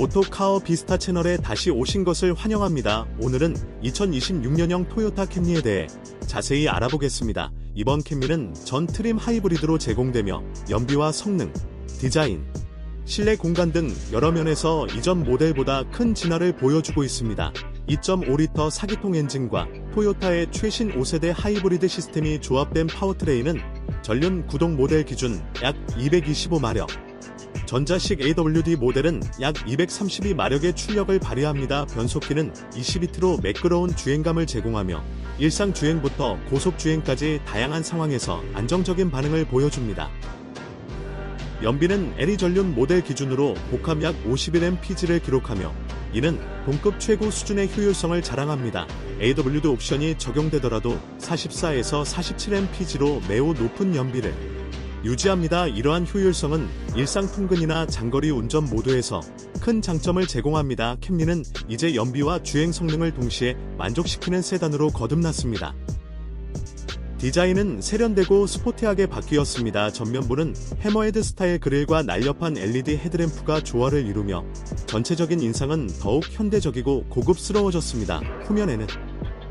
오토카어 비스타 채널에 다시 오신 것을 환영합니다. 오늘은 2026년형 토요타 캠리에 대해 자세히 알아보겠습니다. 이번 캠리는 전 트림 하이브리드로 제공되며 연비와 성능, 디자인, 실내 공간 등 여러 면에서 이전 모델보다 큰 진화를 보여주고 있습니다. 2.5리터 사기통 엔진과 토요타의 최신 5세대 하이브리드 시스템이 조합된 파워트레인은 전륜 구동 모델 기준 약 225마력, 전자식 AWD 모델은 약 232마력의 출력을 발휘합니다. 변속기는 20비트로 매끄러운 주행감을 제공하며 일상 주행부터 고속 주행까지 다양한 상황에서 안정적인 반응을 보여줍니다. 연비는 LE 전륜 모델 기준으로 복합 약 51mpg를 기록하며 이는 동급 최고 수준의 효율성을 자랑합니다. AWD 옵션이 적용되더라도 44에서 47mpg로 매우 높은 연비를 유지합니다. 이러한 효율성은 일상 통근이나 장거리 운전 모두에서 큰 장점을 제공합니다. 캠리는 이제 연비와 주행 성능을 동시에 만족시키는 세단으로 거듭났습니다. 디자인은 세련되고 스포티하게 바뀌었습니다. 전면부는 해머헤드 스타일 그릴과 날렵한 LED 헤드램프가 조화를 이루며 전체적인 인상은 더욱 현대적이고 고급스러워졌습니다. 후면에는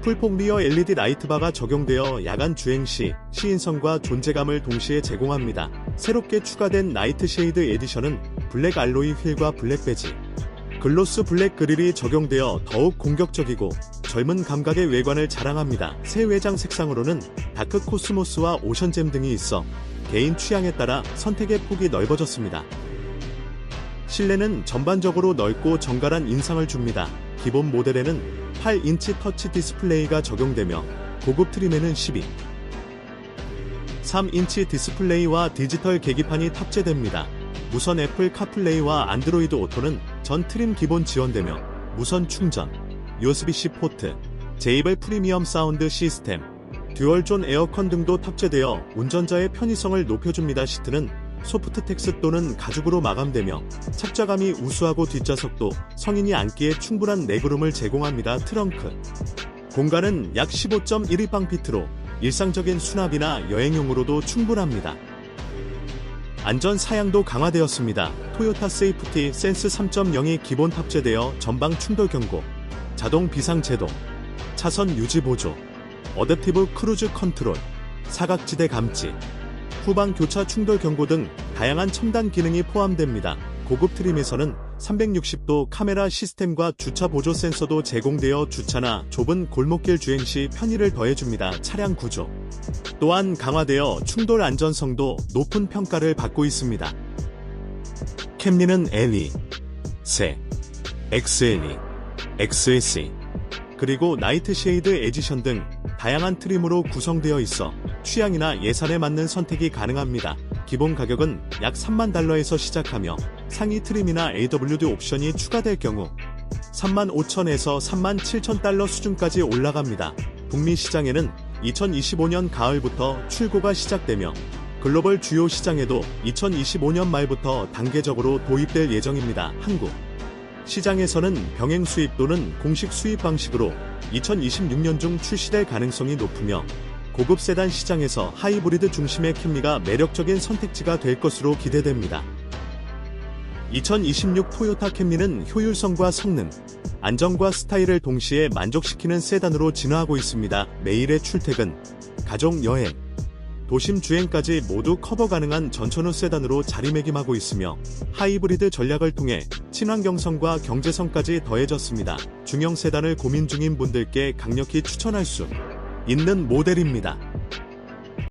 풀폭 리어 LED 라이트바가 적용되어 야간 주행 시 시인성과 존재감을 동시에 제공합니다. 새롭게 추가된 나이트 쉐이드 에디션은 블랙 알로이 휠과 블랙 베지, 글로스 블랙 그릴이 적용되어 더욱 공격적이고 젊은 감각의 외관을 자랑합니다. 새 외장 색상으로는 다크 코스모스와 오션잼 등이 있어 개인 취향에 따라 선택의 폭이 넓어졌습니다. 실내는 전반적으로 넓고 정갈한 인상을 줍니다. 기본 모델에는 8인치 터치 디스플레이가 적용되며 고급 트림에는 12, 3인치 디스플레이와 디지털 계기판이 탑재됩니다. 무선 애플 카플레이와 안드로이드 오토는 전 트림 기본 지원되며 무선 충전, USB-C 포트, 제이블 프리미엄 사운드 시스템, 듀얼존 에어컨 등도 탑재되어 운전자의 편의성을 높여줍니다. 시트는 소프트텍스 또는 가죽으로 마감되며 착좌감이 우수하고 뒷좌석도 성인이 앉기에 충분한 레그룸을 제공합니다. 트렁크 공간은 약 15.12방피트로 일상적인 수납이나 여행용으로도 충분합니다. 안전 사양도 강화되었습니다. 토요타 세이프티 센스 3.0이 기본 탑재되어 전방 충돌 경고, 자동 비상 제동, 차선 유지 보조, 어댑티브 크루즈 컨트롤, 사각지대 감지, 후방 교차 충돌 경고 등 다양한 첨단 기능이 포함됩니다. 고급 트림에서는 360도 카메라 시스템과 주차 보조 센서도 제공되어 주차나 좁은 골목길 주행 시 편의를 더해줍니다. 차량 구조 또한 강화되어 충돌 안전성도 높은 평가를 받고 있습니다. 캠리는 LE, 세, XLE, XSE, 그리고 나이트 쉐이드 에디션 등 다양한 트림으로 구성되어 있어 취향이나 예산에 맞는 선택이 가능합니다. 기본 가격은 약 3만 달러에서 시작하며 상위 트림이나 AWD 옵션이 추가될 경우 3만 5천에서 3만 7천 달러 수준까지 올라갑니다. 북미 시장에는 2025년 가을부터 출고가 시작되며 글로벌 주요 시장에도 2025년 말부터 단계적으로 도입될 예정입니다. 한국 시장에서는 병행 수입 또는 공식 수입 방식으로 2026년 중 출시될 가능성이 높으며 고급 세단 시장에서 하이브리드 중심의 캠리가 매력적인 선택지가 될 것으로 기대됩니다. 2026 토요타 캠리는 효율성과 성능, 안정과 스타일을 동시에 만족시키는 세단으로 진화하고 있습니다. 매일의 출퇴근, 가족 여행, 도심 주행까지 모두 커버 가능한 전천후 세단으로 자리매김하고 있으며 하이브리드 전략을 통해 친환경성과 경제성까지 더해졌습니다. 중형 세단을 고민 중인 분들께 강력히 추천할 수 있는 모델입니다.